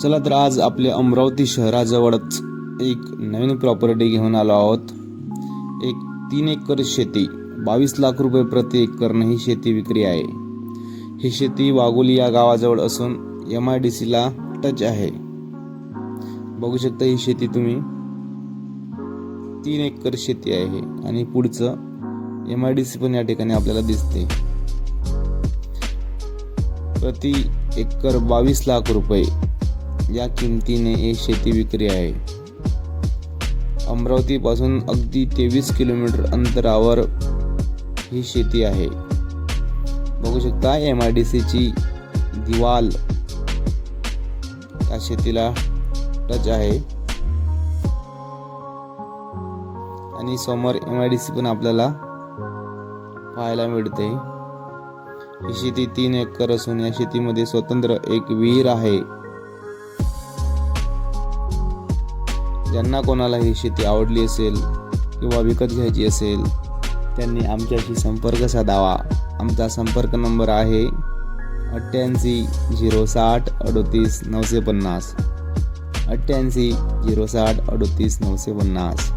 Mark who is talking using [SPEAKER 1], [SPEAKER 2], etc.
[SPEAKER 1] चला तर आज आपल्या अमरावती शहराजवळच एक नवीन प्रॉपर्टी घेऊन आलो आहोत. एक तीन एकर शेती बावीस लाख रुपये प्रति एकरनं ही शेती विक्री आहे. ही शेती वाघोली या गावाजवळ असून एम आय डी सीला टच आहे. बघू शकता ही शेती तुम्ही. तीन एकर शेती आहे आणि पुढचं एम आय डी सी पण या ठिकाणी आपल्याला दिसते. प्रति एकर बावीस लाख रुपये या किमतीने ही शेती विक्री आहे. अमरावतीपासून अगदी तेवीस किलोमीटर अंतरावर ही शेती आहे. बघू शकता एम आय डी सीची दिवाल त्या शेतीला टच आहे. आणि समोर एम आय डी सी पण आपल्याला पाहायला मिळते. ही शेती तीन एकर असून या शेतीमध्ये स्वतंत्र एक विहीर आहे. ज्यांना कोणाला ही शेती आवडली असेल किंवा विकत घ्यायची असेल त्यांनी आमच्याशी संपर्क साधावा. आमचा संपर्क नंबर आहे अठ्ठ्याऐंशी झिरो साठ अडोतीस नऊशे पन्नास. अठ्ठ्याऐंशी झिरो साठ अडोतीस नऊशे पन्नास.